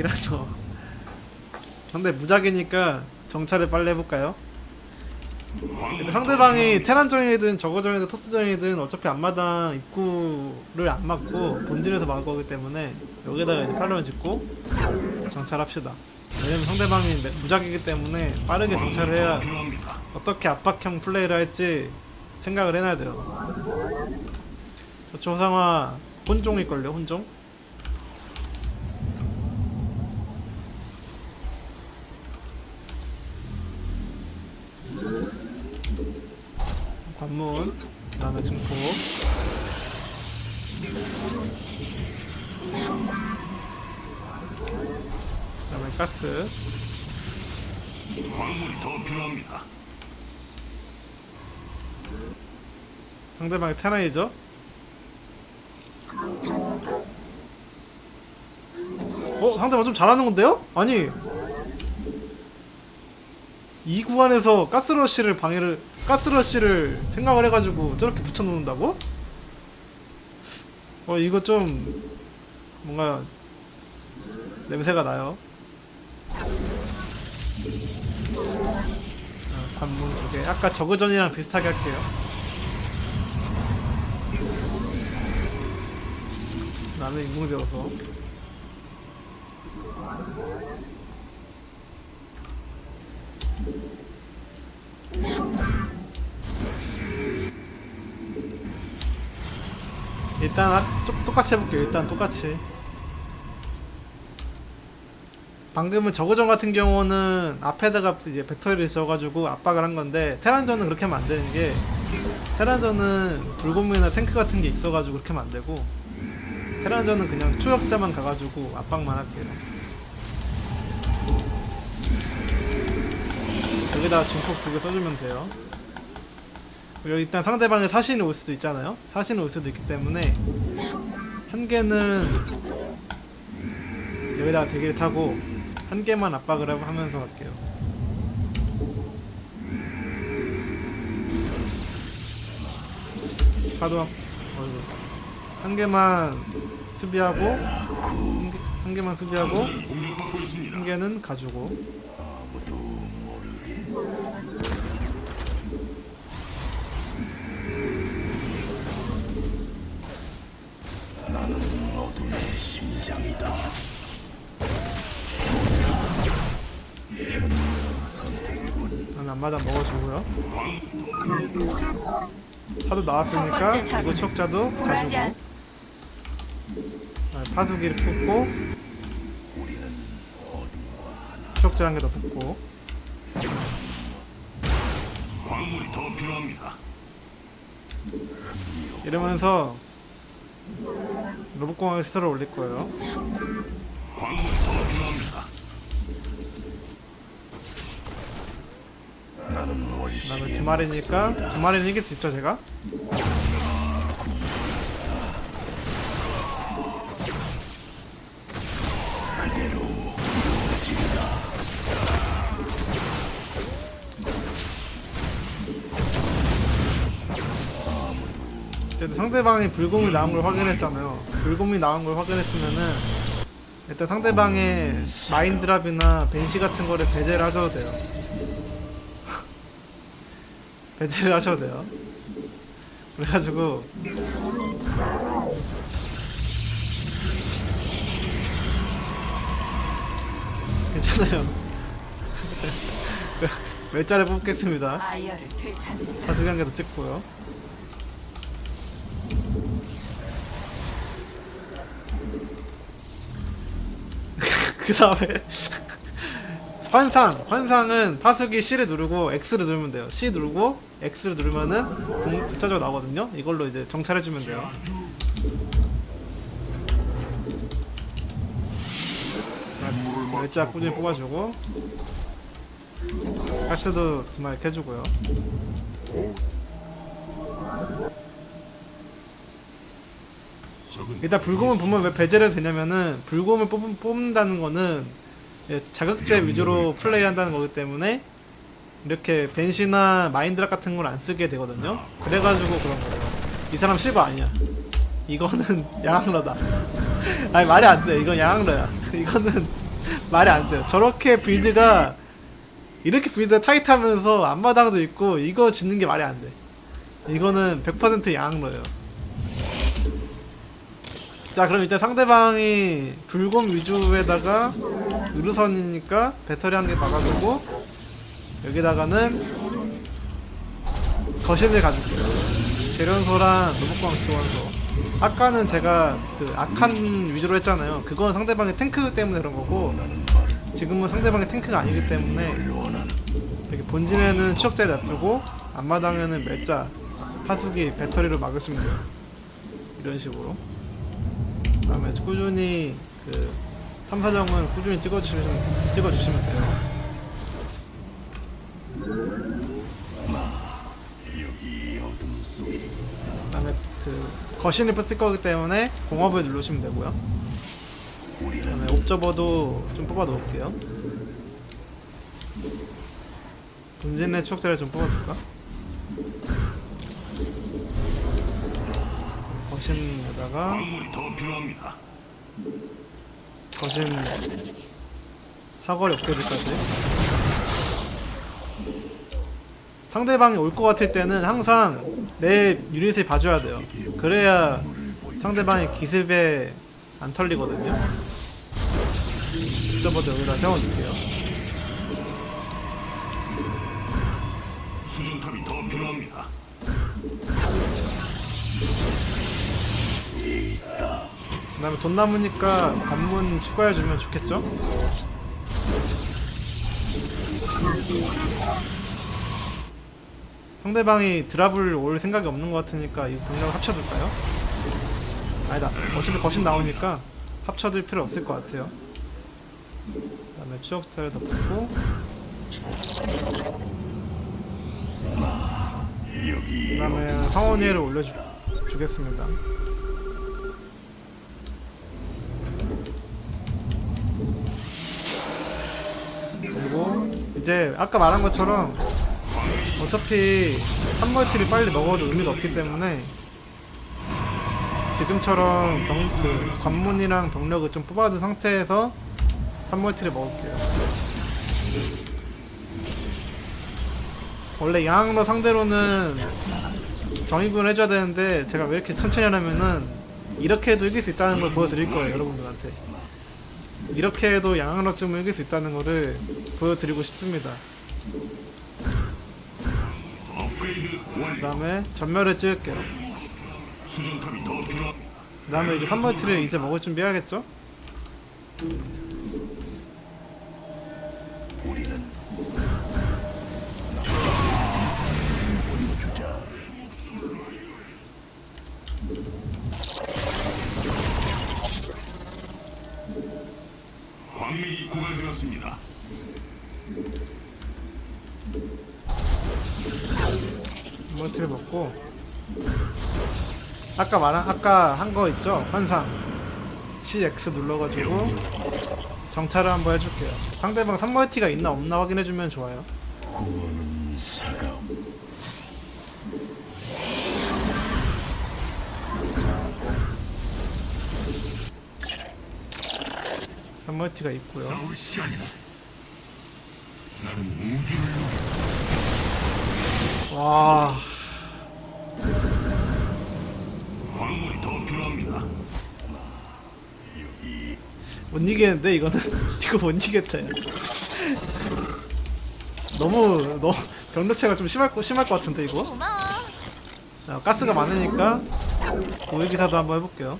얘기라죠. 상대 무작이니까 정찰을 빨리 해볼까요? 일단 상대방이 테란정이든 저거정이든 토스정이든 어차피 앞마당 입구를 안 막고 본진에서 막을 거기 때문에 여기다가 이제 팔로를 짓고 정찰합시다. 왜냐면 상대방이 매- 무작이기 때문에 빠르게 정찰을 해야 어떻게 압박형 플레이를 할지 생각을 해놔야 돼요. 저 조상화 혼종일걸요, 혼종? 관문, 그 다음에 증폭. 그 다음에 가스. 광물이 더 필요합니다. 상대방의 테나이죠? 어? 상대방 좀 잘하는 건데요? 아니 이 구간에서 가스러쉬를 방해를 가스러쉬를 생각을 해가지고 저렇게 붙여놓는다고? 어 이거 좀 뭔가 냄새가 나요. 아, 관문 두개 아까 저그전이랑 비슷하게 할게요. 나는 인공 되어서 일단 아, 똑- 똑같이 해볼게요 일단 똑같이 방금은 저거전 같은 경우는 앞에다가 이제 배터리를 써가지고 압박을 한 건데 테란전은 그렇게 하면 안 되는 게 테란전은 불곰이나 탱크 같은 게 있어가지고 그렇게 하면 안 되고 테란전은 그냥 추적자만 가가지고 압박만 할게요. 여기다가 증폭 두 개 써주면 돼요. 그리고 일단 상대방의 사신이 올 수도 있잖아요. 사신이 올 수도 있기 때문에 한 개는 여기다가 대기를 타고 한 개만 압박을 하면서 갈게요. 파도. 한 개만 수비하고 한, 개, 한 개만 수비하고. 한 개는 가지고 어둠의 심장이다. 나는 앞마당 먹어주고요 파도 나왔으니까 이거 척자도 가지고 아, 파수기를 뽑고 척자 한 개 더 뽑고 광물이 더 필요합니다. 이러면서 로봇공학 시설을 올릴 거예요 필요합니다. 그다음에 주말이니까 주말에는 이길 수 있죠 제가 상대방이 불곰이 나온 걸 확인했잖아요 불곰이 나온 걸 확인했으면은 일단 상대방의 마인드랍이나 벤시 같은 거를 배제를 하셔도 돼요 배제를 하셔도 돼요. 그래가지고 괜찮아요. 멸자를 뽑겠습니다. 아이어를 되찾은 다섯 개도 찍고요. 그 다음에 환상. 환상은 파수기 C를 누르고 X를 누르면 돼요. C 누르고 X를 누르면은 공 비싸져 나오거든요. 이걸로 이제 정찰해주면 돼요. 멸자 꾸준히 뽑아주고 가스도 두 마리 캐주고요 일단 불곰을 보면 왜 배제를 해도 되냐면은 불곰을 뽑, 뽑는다는 거는 예, 자극제 위주로 플레이한다는 거기 때문에 이렇게 벤시나 마인드락 같은 걸 안 쓰게 되거든요. 그래가지고 그런 거예요. 이 사람 실버 아니야. 이거는 양악러다. 아니 말이 안 돼. 이건 양악러야. 이거는 말이 안 돼요. 저렇게 빌드가 이렇게 빌드가 타이트하면서 앞마당도 있고 이거 짓는 게 말이 안 돼. 이거는 100% 양로예요. 자 그럼 이제 상대방이 불곰 위주에다가 의루선이니까 배터리 한 개 박아주고 여기다가는 거신을 가줄게요. 재련소랑 노복광 지원소. 아까는 제가 그 악한 위주로 했잖아요. 그건 상대방의 탱크 때문에 그런 거고 지금은 상대방의 탱크가 아니기 때문에 이렇게 본진에는 추적자를 놔두고 앞마당에는 멸자, 파수기, 배터리로 막으시면 돼요. 이런 식으로. 그다음에 꾸준히 그 탐사정은 꾸준히 찍어주시면 찍어주시면 돼요. 그다음에 그 거신을 쓸 거기 때문에 공업을 누르시면 되고요. 그다음에 옵저버도 좀 뽑아 놓을게요. 본진의 추적자를 좀 뽑아줄까? 거신에다가 광물이 더 필요합니다. 거신 사거리 업그레이드까지 상대방이 올 것 같을 때는 항상 내 유닛을 봐줘야 돼요 그래야 상대방이 기습에 안 털리거든요 저번에 여기다 세워줄게요 수정탑이 더 필요합니다. 그 다음에 돈 남으니까 관문 추가해주면 좋겠죠? 상대방이 드랍을 올 생각이 없는 것 같으니까 이 병력을 합쳐둘까요? 아니다. 어차피 거신 나오니까 합쳐둘 필요 없을 것 같아요. 그 다음에 추적자를 덮고 그 다음에 황혼위를 올려주겠습니다. 그리고 이제 아까 말한 것처럼 어차피 3멀티를 빨리 먹어도 의미가 없기 때문에 지금처럼 병, 그 관문이랑 병력을 좀 뽑아둔 상태에서 3멀티를 먹을게요. 원래 양으로 상대로는 정의군을 해줘야 되는데 제가 왜 이렇게 천천히 하냐면은 이렇게 해도 이길 수 있다는 걸 보여드릴 거예요 여러분들한테 이렇게 해도 양악락쯤을 이길 수 있다는 거를 보여드리고 싶습니다. 그. 다음에 전멸을 찍을게요. 그 다음에 이제 3멀티를 이제 먹을 준비 해야겠죠? 광맥이 되었습니다. 멀티를 먹고 아까 말한 아까 한 거 있죠? 환상 CX 눌러가지고 정찰을 한번 해줄게요. 상대방 3멀티가 있나 없나 확인해주면 좋아요. 한 멀티가 있고요. 싸울 시간이다. 나는 우주를 와, 광물이 더 필요합니다. 못 이기겠는데 이거는 이거 못 이기겠다. 야. 너무 너무 병력차가 좀 심할 거 심할 것 같은데 이거. 자, 가스가 많으니까 고위기사도 한번 해볼게요.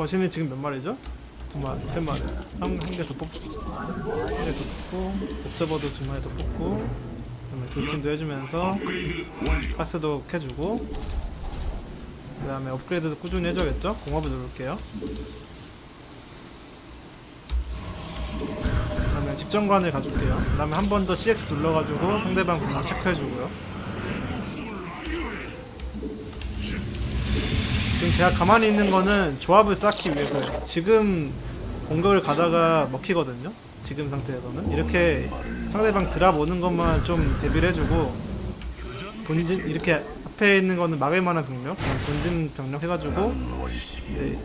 거신이 지금 몇 마리죠? 두 마리, 세 마리. 한, 한개더 뽑고, 한 개 더 뽑고, 옵저버도 두 마리 더 뽑고, 그다음에 돌진도 해주면서. 가스도 캐주고, 그 다음에 업그레이드도 꾸준히 해줘야겠죠? 공업을 누를게요. 그 다음에 집정관을 가줄게요. 그 다음에 한 번 더 CX 눌러가지고 상대방 공략 체크해주고요. 지금 제가 가만히 있는 거는 조합을 쌓기 위해서요. 지금 공격을 가다가 먹히거든요. 지금 상태에서는 이렇게 상대방 드랍 오는 것만 좀 대비를 해주고 본진 이렇게 앞에 있는 거는 막을 만한 병력, 본진 병력 해가지고 네,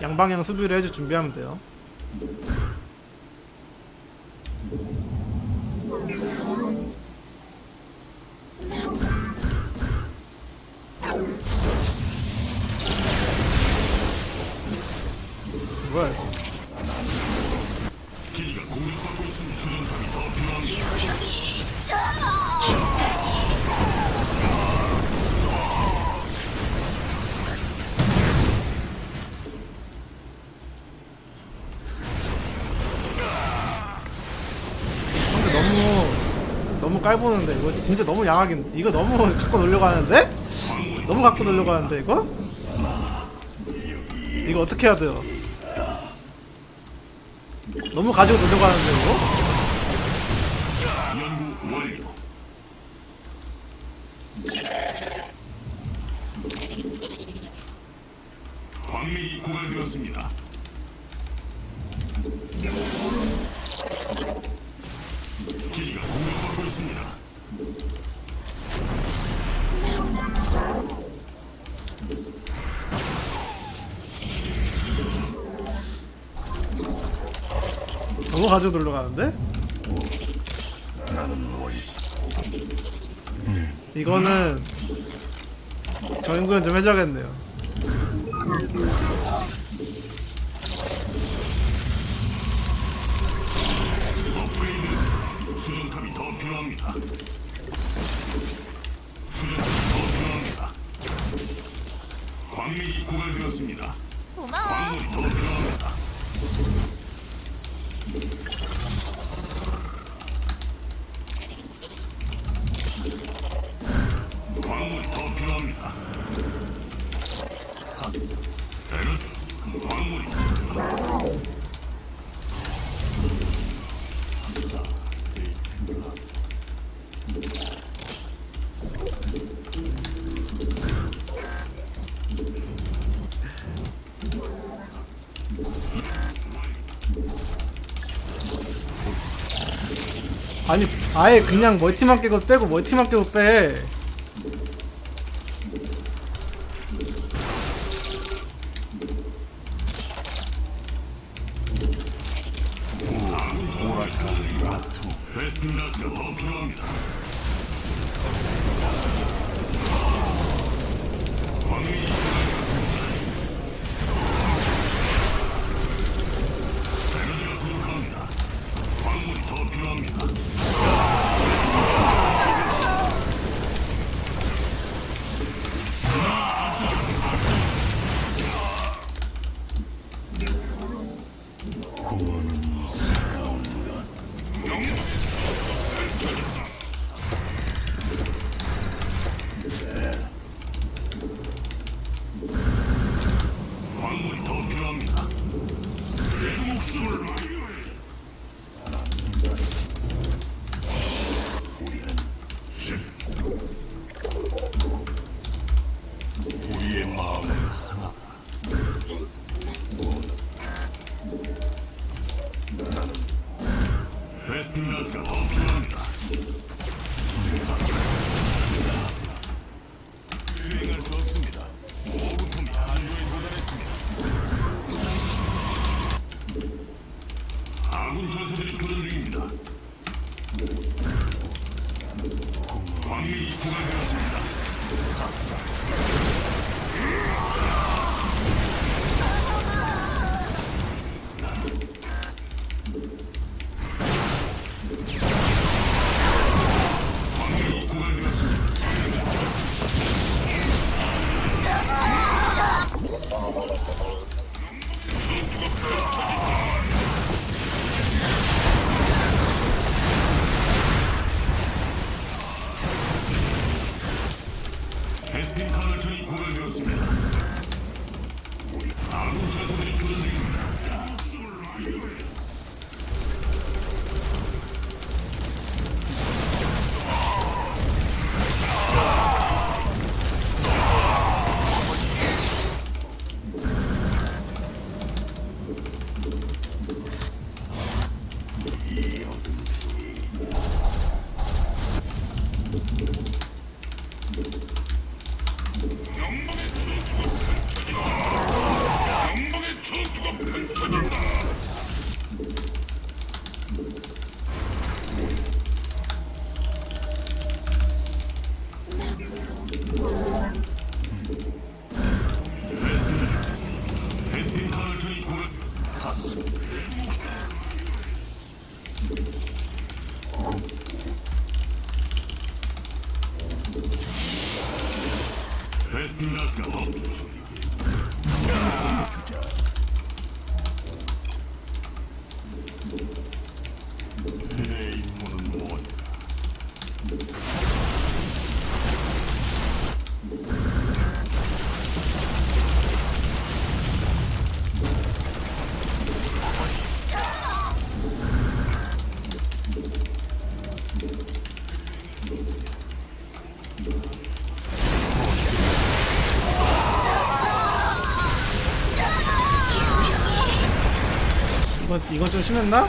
양방향 수비를 해줄 준비하면 돼요. 뭐야. 근데 너무 너무 깔보는데 이거 진짜 너무 양하긴 이거 너무 갖고 놀려고 하는데? 너무 갖고 놀려고 하는데 이거? 이거 어떻게 해야 돼요? 너무 가지고 놀려고 하는데 이거? 광맥이 고갈되었습니다. 가지고 놀려고 하는데? 이거는 정인구현 좀 해줘야겠네요. 수정탑이 더 필요합니다. 수정탑이 더 필요합니다. 광맥이 고갈되었습니다. 고마워. 광물이 더 필요합니다. 아니 아예 그냥 멀티만 깨고 빼고 멀티만 깨고 빼. 더 필요합니다. 베스 이건 이건 좀 심했나?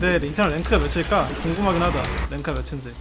근데 인터넷 랭크가 몇일까? 궁금하긴 하다. 랭크가 몇인지.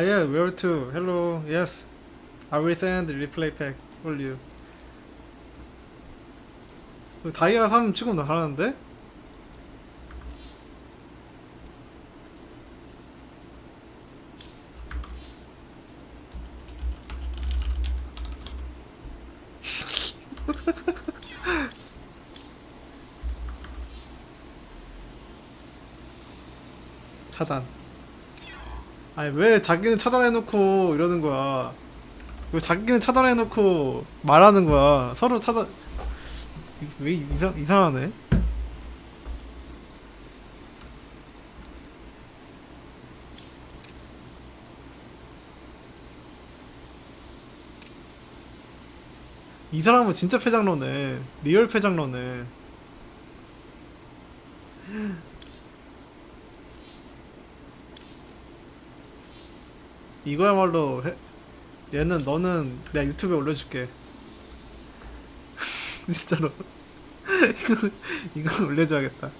Ah, yeah, where to? Hello, yes. I will send replay pack for you. 그 다이아 3 치고 나 잘하는데? 차단. 아니 왜 자기는 차단해놓고 이러는 거야? 왜 자기는 차단해놓고 말하는 거야? 서로 차단. 왜 이상 이상하네? 이 사람은 진짜 패장러네. 리얼 패장러네. 이거야말로 해, 얘는 너는 내가 유튜브에 올려줄게. 진짜로. 이거 이거 올려줘야겠다.